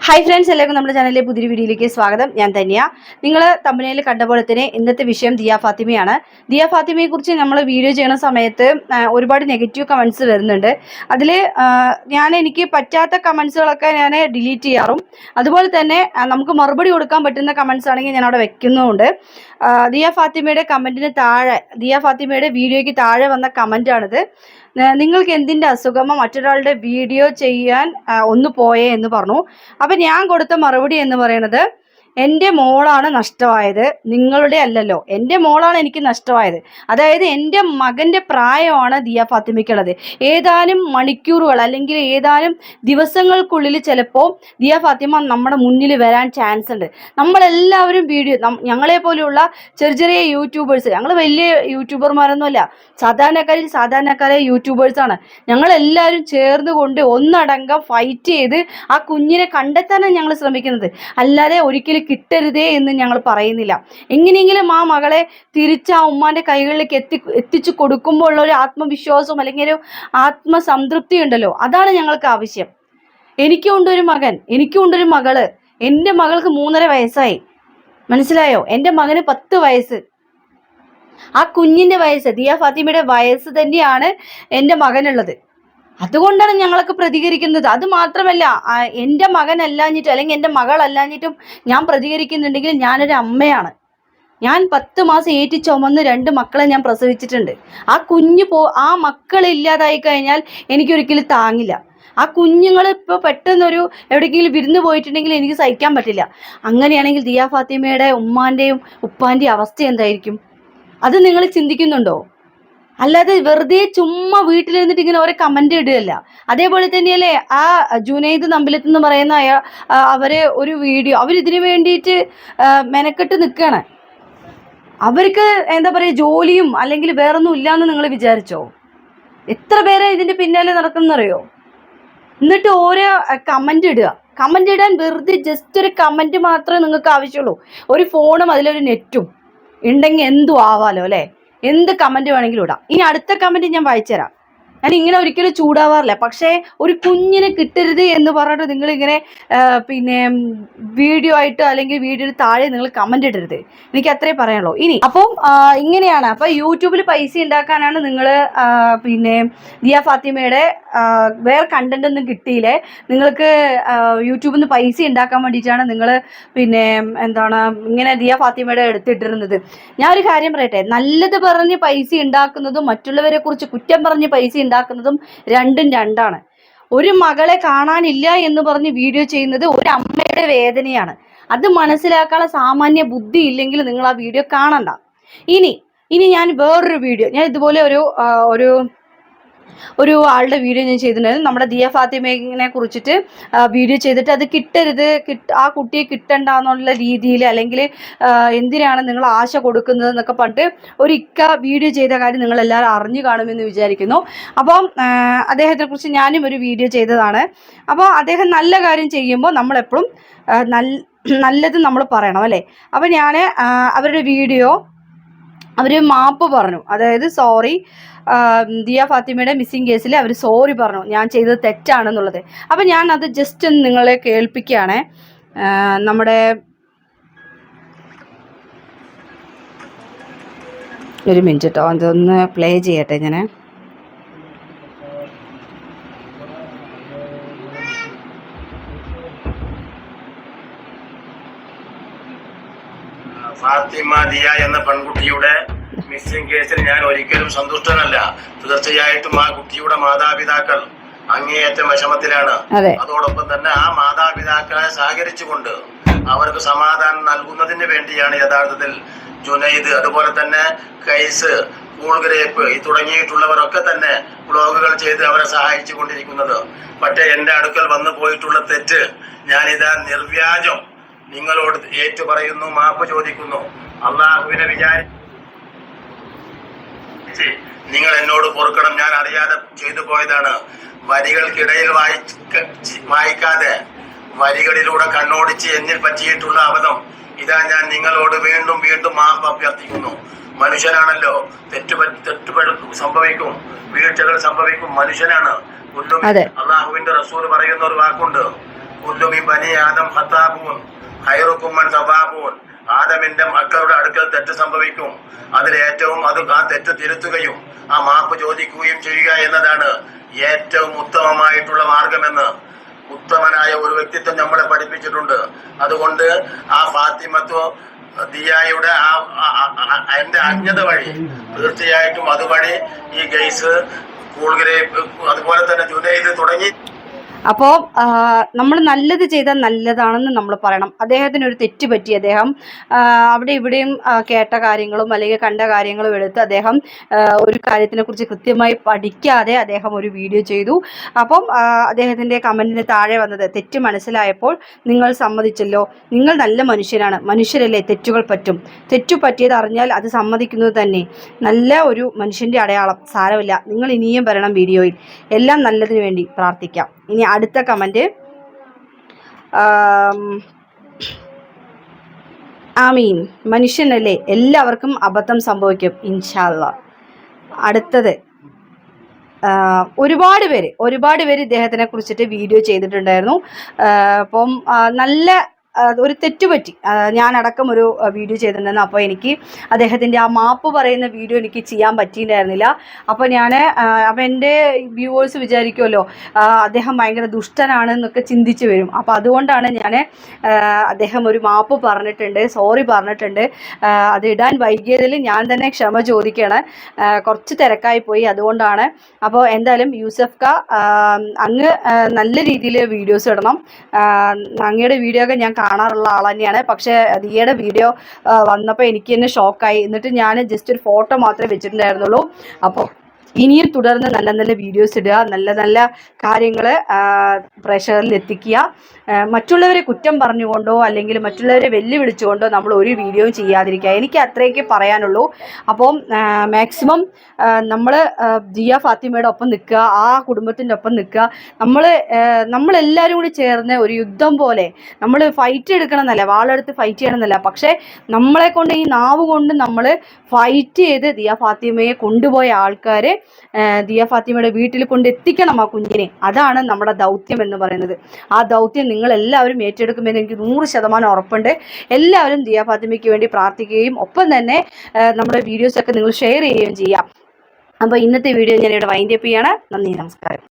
Hi friends എല്ലാവർക്കും നമ്മുടെ ചാനലിലെ പുതിയൊരു വീഡിയോയിലേക്ക് സ്വാഗതം. ഞാൻ തന്നെയാ. നിങ്ങൾ തമ്പനയിൽ കണ്ട പോലെ തന്നെ ഇന്നത്തെ വിഷയം ദിയ ഫാത്തിമയാണ്. ദിയ ഫാത്തിമയെക്കുറിച്ച് നമ്മൾ വീഡിയോ ചെയ്യുന്ന സമയത്ത് ഒരുപാട് നെഗറ്റീവ് കമൻസ് വരുന്നുണ്ട്. അതിൽ ഞാൻ എനിക്ക് പറ്റാത്ത കമൻസുകളൊക്കെ ഞാൻ ഡിലീറ്റ് ചെയ്യാറും. അതുപോലെ തന്നെ നമുക്ക് മറുപടി കൊടുക്കാൻ പറ്റുന്ന കമൻസ് ആണെങ്കിൽ ഞാൻ അവിടെ വെക്കുന്നതുകൊണ്ട് ദിയ ഫാത്തിമയുടെ കമന്റിന് താഴെ ദിയ ഫാത്തിമയുടെ വീഡിയോയ്ക്ക് താഴെ വന്ന കമന്റാണിത് ന- നിങ്ങൾക്ക് എന്തിന്റെ അസുഖമോ മറ്റൊരാളുടെ വീഡിയോ ചെയ്യാൻ ഒന്ന് പോയേ എന്ന് പറഞ്ഞു. അപ്പം ഞാൻ കൊടുത്ത മറുപടി എന്ന് പറയുന്നത് എന്റെ മോളാണ് നഷ്ടമായത്. നിങ്ങളുടെ അല്ലല്ലോ. എന്റെ മോളാണ് എനിക്ക് നഷ്ടമായത്. അതായത് എന്റെ മകന്റെ പ്രായമാണ് ദിയ ഫാത്തിമയ്ക്കുള്ളത്. ഏതാനും മണിക്കൂറുകൾ അല്ലെങ്കിൽ ഏതാനും ദിവസങ്ങൾക്കുള്ളിൽ ചിലപ്പോൾ ദിയ ഫാത്തിമ നമ്മുടെ മുന്നിൽ വരാൻ ചാൻസ് ഉണ്ട്. നമ്മളെല്ലാവരും വീഡിയോ ഞങ്ങളെ പോലെയുള്ള ചെറിയ ചെറിയ യൂട്യൂബേഴ്സ് ഞങ്ങൾ വലിയ യൂട്യൂബർമാരൊന്നുമല്ല സാധാരണക്കാരിൽ സാധാരണക്കാരെ യൂട്യൂബേഴ്സാണ് ഞങ്ങളെല്ലാവരും ചേർന്ന് കൊണ്ട് ഒന്നടങ്കം ഫൈറ്റ് ചെയ്ത് ആ കുഞ്ഞിനെ കണ്ടെത്താനാണ് ഞങ്ങൾ ശ്രമിക്കുന്നത്. അല്ലാതെ ഒരിക്കലും കിട്ടരുതേ എന്ന് ഞങ്ങൾ പറയുന്നില്ല. എങ്ങനെയെങ്കിലും ആ മകളെ തിരിച്ച് ആ ഉമ്മാന്റെ കൈകളിലേക്ക് എത്തി എത്തിച്ചു കൊടുക്കുമ്പോൾ ഉള്ള ഒരു ആത്മവിശ്വാസവും അല്ലെങ്കിൽ ഒരു ആത്മസംതൃപ്തി ഉണ്ടല്ലോ അതാണ് ഞങ്ങൾക്ക് ആവശ്യം. എനിക്കും ഉണ്ടൊരു മകൻ എനിക്കും ഉണ്ടൊരു ഒരു മകൾ. എന്റെ മകൾക്ക് മൂന്നര വയസ്സായി. മനസ്സിലായോ? എന്റെ മകന് പത്ത് വയസ്സ്. ആ കുഞ്ഞിന്റെ വയസ്സ് ദിയ ഫാത്തിമയുടെ വയസ്സ് തന്നെയാണ് എന്റെ മകനുള്ളത്. അതുകൊണ്ടാണ് ഞങ്ങളൊക്കെ പ്രതികരിക്കുന്നത്. അത് മാത്രമല്ല എന്റെ മകൻ അല്ലാഞ്ഞിട്ടും അല്ലെങ്കിൽ എന്റെ മകൾ അല്ലാഞ്ഞിട്ടും ഞാൻ പ്രതികരിക്കുന്നുണ്ടെങ്കിൽ ഞാനൊരു അമ്മയാണ്. ഞാൻ പത്ത് മാസം ഏറ്റി ചുമന്ന് രണ്ട് മക്കളെ ഞാൻ പ്രസവിച്ചിട്ടുണ്ട്. ആ കുഞ്ഞ് പോ ആ മക്കൾ ഇല്ലാതായി കഴിഞ്ഞാൽ എനിക്കൊരിക്കലും താങ്ങില്ല. ആ കുഞ്ഞുങ്ങൾ ഇപ്പോൾ പെട്ടെന്നൊരു എവിടെയെങ്കിലും വിരുന്ന് പോയിട്ടുണ്ടെങ്കിൽ എനിക്ക് സഹിക്കാൻ പറ്റില്ല. അങ്ങനെയാണെങ്കിൽ ദിയ ഫാത്തിമയുടെ ഉമ്മാന്റെയും ഉപ്പാന്റെയും അവസ്ഥ എന്തായിരിക്കും? അത് നിങ്ങൾ ചിന്തിക്കുന്നുണ്ടോ? അല്ലാതെ വെറുതെ ചുമ്മാ വീട്ടിലിരുന്നിട്ട് ഇങ്ങനെ ഓരോ കമന്റ് ഇടുകയല്ല. അതേപോലെ തന്നെയല്ലേ ആ ജുനൈദ് നമ്പിലത്ത് എന്ന് പറയുന്ന അയാൾ അവരെ ഒരു വീഡിയോ അവരിതിനു വേണ്ടിയിട്ട് മെനക്കെട്ട് നിൽക്കുകയാണ് അവർക്ക് എന്താ പറയുക ജോലിയും അല്ലെങ്കിൽ വേറൊന്നും ഇല്ലാന്ന് നിങ്ങൾ വിചാരിച്ചോ? എത്ര പേരെ ഇതിന്റെ പിന്നാലെ നടക്കുന്നറിയോ? എന്നിട്ട് ഓരോ കമന്റ് ഇടുക. കമന്റ് ഇടാൻ വെറുതെ ജസ്റ്റ് ഒരു കമന്റ് മാത്രമേ നിങ്ങൾക്ക് ആവശ്യമുള്ളൂ. ഒരു ഫോണും അതിലൊരു നെറ്റും ഉണ്ടെങ്കിൽ എന്തു ആവാലോ അല്ലേ? എന്ത് കമന്റ് വേണമെങ്കിലും ഇടാം. ഇനി അടുത്ത കമന്റ് ഞാൻ വായിച്ചുതരാം. ഞാൻ ഇങ്ങനെ ഒരിക്കലും ചൂടാവാറില്ല. പക്ഷേ ഒരു കുഞ്ഞിനെ കിട്ടരുത് എന്ന് പറഞ്ഞിട്ട് നിങ്ങൾ ഇങ്ങനെ പിന്നെ വീഡിയോ ആയിട്ട് അല്ലെങ്കിൽ വീഡിയോയുടെ താഴെ നിങ്ങൾ കമന്റ് ഇടരുത്. എനിക്ക് അത്രേ പറയാനുള്ളൂ. ഇനി അപ്പം ഇങ്ങനെയാണ്. അപ്പം യൂട്യൂബിൽ പൈസ ഉണ്ടാക്കാനാണ് നിങ്ങൾ പിന്നെ ദിയ ഫാത്തിമയുടെ വേറെ കണ്ടന്റ് ഒന്നും കിട്ടിയില്ലേ? നിങ്ങൾക്ക് യൂട്യൂബിൽ നിന്ന് പൈസ ഉണ്ടാക്കാൻ വേണ്ടിയിട്ടാണ് നിങ്ങൾ പിന്നെ എന്താണ് ഇങ്ങനെ ദിയ ഫാത്തിമയുടെ എടുത്തിട്ടിരുന്നത് ഞാൻ ഒരു കാര്യം പറയട്ടെ. നല്ലത് പറഞ്ഞ് പൈസ ഉണ്ടാക്കുന്നതും മറ്റുള്ളവരെ കുറിച്ച് കുറ്റം പറഞ്ഞ് പൈസ ഉണ്ടാക്കുന്നതും രണ്ടും രണ്ടാണ്. ഒരു മകളെ കാണാനില്ല എന്ന് പറഞ്ഞ് വീഡിയോ ചെയ്യുന്നത് ഒരു അമ്മയുടെ വേദനയാണ്. അത് മനസ്സിലാക്കാനുള്ള സാമാന്യ ബുദ്ധി ഇല്ലെങ്കിൽ നിങ്ങൾ ആ വീഡിയോ കാണണ്ട. ഇനി ഇനി ഞാൻ വേറൊരു വീഡിയോ ഞാൻ ഇതുപോലെ ഒരു ഒരു ഒരു ആളുടെ വീഡിയോ ഞാൻ ചെയ്തിട്ടുണ്ടായിരുന്നു. നമ്മുടെ ദിയ ഫാത്തിമയെ കുറിച്ചിട്ട് വീഡിയോ ചെയ്തിട്ട് അത് കിട്ടരുത് കിട്ട ആ കുട്ടിയെ കിട്ടണ്ട എന്നുള്ള രീതിയിൽ അല്ലെങ്കിൽ എന്തിനാണ് നിങ്ങൾ ആശ കൊടുക്കുന്നത് എന്നൊക്കെ പറഞ്ഞിട്ട് ഒരു ഇക്ക വീഡിയോ ചെയ്ത കാര്യം നിങ്ങൾ എല്ലാവരും അറിഞ്ഞു കാണുമെന്ന് വിചാരിക്കുന്നു. അപ്പം അദ്ദേഹത്തെക്കുറിച്ച് അദ്ദേഹത്തെ കുറിച്ച് ഞാനും ഒരു വീഡിയോ ചെയ്തതാണ്. അപ്പോൾ അദ്ദേഹം നല്ല കാര്യം ചെയ്യുമ്പോൾ നമ്മളെപ്പോഴും നല്ല നല്ലത് നമ്മൾ പറയണം അല്ലേ? അപ്പോൾ ഞാൻ അവരുടെ വീഡിയോ അവർ മാപ്പ് പറഞ്ഞു. അതായത് സോറി ദിയ ഫാത്തിമയുടെ മിസ്സിങ് കേസിൽ അവർ സോറി പറഞ്ഞു. ഞാൻ ചെയ്തത് തെറ്റാണെന്നുള്ളത്. അപ്പം ഞാൻ അത് ജസ്റ്റ് നിങ്ങളെ കേൾപ്പിക്കുകയാണ്. നമ്മുടെ ഒരു മിനിറ്റ് കേട്ടോ അതൊന്ന് പ്ലേ ചെയ്യട്ടെ ഞാൻ ഫാത്തിമ ദിയ എന്ന പെൺകുട്ടിയുടെ മിസ്സിംഗ് കേസിൽ ഞാൻ ഒരിക്കലും സന്തുഷ്ടനല്ല. തീർച്ചയായിട്ടും ആ കുട്ടിയുടെ മാതാപിതാക്കൾ അങ്ങേയറ്റം വിഷമത്തിലാണ്. അതോടൊപ്പം തന്നെ ആ മാതാപിതാക്കളെ സഹകരിച്ചുകൊണ്ട് അവർക്ക് സമാധാനം നൽകുന്നതിന് വേണ്ടിയാണ് യഥാർത്ഥത്തിൽ ജുനൈദ് അതുപോലെ തന്നെ കൈസ് കൂൾഗ്രേപ്പ് ഈ തുടങ്ങിയിട്ടുള്ളവരൊക്കെ തന്നെ ബ്ലോഗുകൾ ചെയ്ത് അവരെ സഹായിച്ചു കൊണ്ടിരിക്കുന്നത് പക്ഷേ എന്റെ അടുക്കൽ വന്നു പോയിട്ടുള്ള തെറ്റ് ഞാനിതാ നിർവ്യാജം നിങ്ങളോട് ഏറ്റു പറയുന്നു മാപ്പ് ചോദിക്കുന്നു. അള്ളാഹുവിനെ വിചാരിച്ച് നിങ്ങൾ എന്നോട് പൊറുക്കണം. ഞാൻ അറിയാതെ ചെയ്തു പോയതാണ്. വരികൾക്കിടയിൽ വായിച്ച് വായിക്കാതെ വരികളിലൂടെ കണ്ണോടിച്ച് എന്നിൽ പറ്റിയിട്ടുള്ള അബദ്ധം ഇതാ ഞാൻ നിങ്ങളോട് വീണ്ടും വീണ്ടും മാപ്പ് അഭ്യർത്ഥിക്കുന്നു. മനുഷ്യനാണല്ലോ. തെറ്റുപ തെറ്റുപെടു സംഭവിക്കും. വീഴ്ചകൾ സംഭവിക്കും. മനുഷ്യനാണ്. കുല്ലും. അള്ളാഹുവിന്റെ റസൂൽ പറയുന്ന ഒരു വാക്കുണ്ട്. കുല്ലുമി ബനി ആദം ഹത്താബൂൻ ഹൈറുക്കുമ്മൻ സവാബൂൻ. ആദമിന്റെ മക്കളുടെ അടുക്കൽ തെറ്റ് സംഭവിക്കും. അതിൽ ഏറ്റവും അത് ആ തെറ്റ് തിരുത്തുകയും ആ മാപ്പ് ചോദിക്കുകയും ചെയ്യുക എന്നതാണ് ഏറ്റവും ഉത്തമമായിട്ടുള്ള മാർഗമെന്ന് ഉത്തമനായ ഒരു വ്യക്തിത്വം നമ്മളെ പഠിപ്പിച്ചിട്ടുണ്ട്. അതുകൊണ്ട് ആ ഫാത്തിമത്വ ദിയായുടെ ആ എന്റെ അജ്ഞത വഴി തീർച്ചയായിട്ടും അതുവഴി ഈ ഗൈസ് കൂൾഗ്രേപ്പ് അതുപോലെ തന്നെ ജുനൈദ് തുടങ്ങി അപ്പോൾ നമ്മൾ നല്ലത് ചെയ്താൽ നല്ലതാണെന്ന് നമ്മൾ പറയണം. അദ്ദേഹത്തിന് ഒരു തെറ്റ് പറ്റി. അദ്ദേഹം അവിടെ ഇവിടെയും കേട്ട കാര്യങ്ങളും അല്ലെങ്കിൽ കണ്ട കാര്യങ്ങളും എടുത്ത് അദ്ദേഹം ഒരു കാര്യത്തിനെ കുറിച്ച് കൃത്യമായി പഠിക്കാതെ അദ്ദേഹം ഒരു വീഡിയോ ചെയ്തു. അപ്പം അദ്ദേഹത്തിന്റെ കമന്റിന് താഴെ വന്നത് തെറ്റ് മനസ്സിലായപ്പോൾ നിങ്ങൾ സമ്മതിച്ചല്ലോ. നിങ്ങൾ നല്ല മനുഷ്യരാണ്. മനുഷ്യരല്ലേ തെറ്റുകൾ പറ്റും. തെറ്റു പറ്റിയത് അറിഞ്ഞാൽ അത് സമ്മതിക്കുന്നത് തന്നെ. നല്ല ഒരു മനുഷ്യന്റെ അടയാളം സാരമില്ല. നിങ്ങൾ ഇനിയും വരണം വീഡിയോയിൽ. എല്ലാം നല്ലതിനു വേണ്ടി പ്രാർത്ഥിക്കാം. ഇനി അടുത്ത കമന്റ് ആമീൻ. മനുഷ്യനല്ലേ എല്ലാവർക്കും അബദ്ധം സംഭവിക്കും ഇൻഷാല്ല അടുത്തത് ഒരുപാട് പേര് ഒരുപാട് പേര് ഇദ്ദേഹത്തിനെ കുറിച്ചിട്ട് വീഡിയോ ചെയ്തിട്ടുണ്ടായിരുന്നു. അപ്പം നല്ല ഒരു തെറ്റുപറ്റി. ഞാനടക്കം ഒരു വീഡിയോ ചെയ്തിട്ടുണ്ടായിരുന്നു അപ്പോൾ എനിക്ക് അദ്ദേഹത്തിന്റെ ആ മാപ്പ് പറയുന്ന വീഡിയോ എനിക്ക് ചെയ്യാൻ പറ്റിയിട്ടുണ്ടായിരുന്നില്ല. അപ്പോൾ ഞാൻ അപ്പോൾ എന്റെ വ്യൂവേഴ്സ് വിചാരിക്കുമല്ലോ അദ്ദേഹം ഭയങ്കര ദുഷ്ടനാണ് എന്നൊക്കെ ചിന്തിച്ച് വരും. അപ്പോൾ അതുകൊണ്ടാണ് ഞാൻ അദ്ദേഹം ഒരു മാപ്പ് പറഞ്ഞിട്ടുണ്ട് സോറി പറഞ്ഞിട്ടുണ്ട്. അത് ഇടാൻ വൈകിയതിൽ ഞാൻ തന്നെ ക്ഷമ ചോദിക്കുകയാണ്. കുറച്ച് തിരക്കായി പോയി അതുകൊണ്ടാണ്. അപ്പോൾ എന്തായാലും യൂസഫ് ക അങ്ങ് നല്ല രീതിയിൽ വീഡിയോസ് ഇടണം. അങ്ങയുടെ വീഡിയോ ഒക്കെ ഞാൻ കാണാറുള്ള ആൾ തന്നെയാണ് പക്ഷേ ദിയയുടെ വീഡിയോ വന്നപ്പോൾ എനിക്ക് തന്നെ ഷോക്കായി എന്നിട്ട് ഞാൻ ജസ്റ്റ് ഒരു ഫോട്ടോ മാത്രമേ വെച്ചിട്ടുണ്ടായിരുന്നുള്ളൂ. അപ്പോൾ ഇനിയും തുടർന്ന് നല്ല നല്ല വീഡിയോസ് ഇടുക നല്ല നല്ല കാര്യങ്ങൾ പ്രേക്ഷകരിൽ എത്തിക്കുക. മറ്റുള്ളവരെ കുറ്റം പറഞ്ഞുകൊണ്ടോ അല്ലെങ്കിൽ മറ്റുള്ളവരെ വെല്ലുവിളിച്ചുകൊണ്ടോ നമ്മൾ ഒരു വീഡിയോയും ചെയ്യാതിരിക്കുക. എനിക്ക് അത്രയൊക്കെ പറയാനുള്ളൂ. അപ്പം മാക്സിമം നമ്മൾ ജിയ ഫാത്തിമയുടെ ഒപ്പം നിൽക്കുക ആ കുടുംബത്തിന്റെ ഒപ്പം നിൽക്കുക. നമ്മൾ നമ്മളെല്ലാവരും കൂടി ചേർന്ന് ഒരു യുദ്ധം പോലെ നമ്മൾ ഫൈറ്റ് എടുക്കണം എന്നല്ല വാളെടുത്ത് ഫൈറ്റ് ചെയ്യണം എന്നല്ല പക്ഷേ നമ്മളെ കൊണ്ട് ഈ നാവ് കൊണ്ട് നമ്മൾ ഫൈറ്റ് ചെയ്ത് ദിയ ഫാത്തിമയെ കൊണ്ടുപോയ ആൾക്കാർ ദിയ ഫാത്തിമയുടെ വീട്ടിൽ കൊണ്ട് എത്തിക്കണം ആ കുഞ്ഞിനെ. അതാണ് നമ്മുടെ ദൗത്യം എന്ന് പറയുന്നത്. ആ ദൗത്യം നിങ്ങൾ എല്ലാവരും ഏറ്റെടുക്കുമെന്ന് എനിക്ക് നൂറ് ശതമാനം ഉറപ്പുണ്ട്. എല്ലാവരും ദിയ ഫാത്തിമയ്ക്ക് വേണ്ടി പ്രാർത്ഥിക്കുകയും ഒപ്പം തന്നെ നമ്മുടെ വീഡിയോസൊക്കെ നിങ്ങൾ ഷെയർ ചെയ്യുകയും ചെയ്യാം. അപ്പോൾ ഇന്നത്തെ വീഡിയോ ഞാനിവിടെ വൈൻഡപ്പ് ചെയ്യാണ്. നന്ദി നമസ്കാരം.